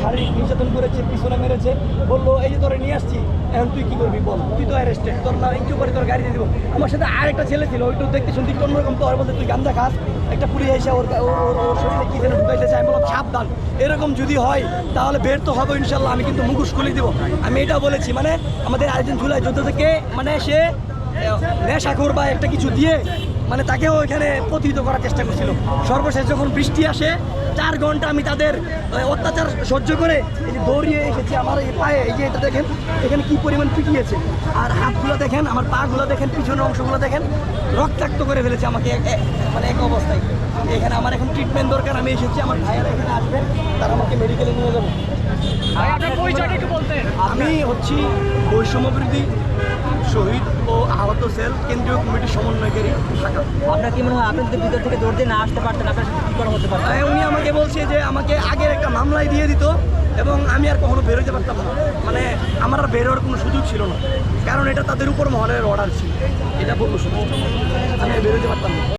শারীরিক নির্যাতন করেছে, পিছনে মেরেছে, বলল, এই যে তোরে নিয়ে আসছি, এখন তুই কি করবি বল? তুই তো অ্যারেস্টেড তোর না, একটু করে তোর গাড়ি দিয়ে দিব। আমার সাথে আরেকটা ছেলে ছিল ওইটু দেখতে শুনতে একটু অন্যরকম তো আর বলতে, তুই গান্দা খাস, একটা পুলিশ এসে ওর ওর- শরীরে কি যেন ঢুকাইতেছে আমি বললাম, সাবধান, এরকম যদি হয়, তাহলে বের তো হবে ইনশাল্লাহ, আমি কিন্তু মুখোশ খুলে দিব। আমি এটা বলেছি মানে আমাদের আরেকজন জুলাই যোদ্ধা থেকে মানে সে নেশাখোর বা একটা কিছু দিয়ে মানে তাকেও এখানে প্রতিহিত করার চেষ্টা করছিল। সর্বশেষ যখন বৃষ্টি আসে চার ঘণ্টা আমি তাদের অত্যাচার সহ্য করে এই যে দৌড়িয়ে এসেছি আমার এই পায়ে এই যে এটা দেখেন এখানে কি পরিমাণ পিটিয়েছে। আর হাতগুলো দেখেন আমার পাগুলো দেখেন পিছনের অংশগুলো দেখেন রক্তাক্ত করে ফেলেছে আমাকে মানে এক অবস্থায়। এখানে আমার এখন ট্রিটমেন্ট দরকার আমি এসেছি আমার ভাইয়ারা এখানে আসবেন তারা আমাকে মেডিকেলে নিয়ে যাবে। আমি হচ্ছি বৈষম্য বিরোধী শহীদ ও সেল কেন্দ্রীয় কমিটির সমন্বয়কারী ঢাকা আপনার কি মনে হয় আপনি যদি ভিতর থেকে দৌড় দিয়ে না আসতে পারতেন? আপনার করা হতে পারত? উনি আমাকে বলছে যে আমাকে আগের একটা মামলায় দিয়ে দিত এবং আমি আর কখনো বেরোতে পারতাম না। মানে আমার আর বেরোয়ার কোনো সুযোগ ছিল না। কারণ এটা তাদের উপর মহলের অর্ডার ছিল। এটা বলব শুধু আমি বেরোতে পারতাম না।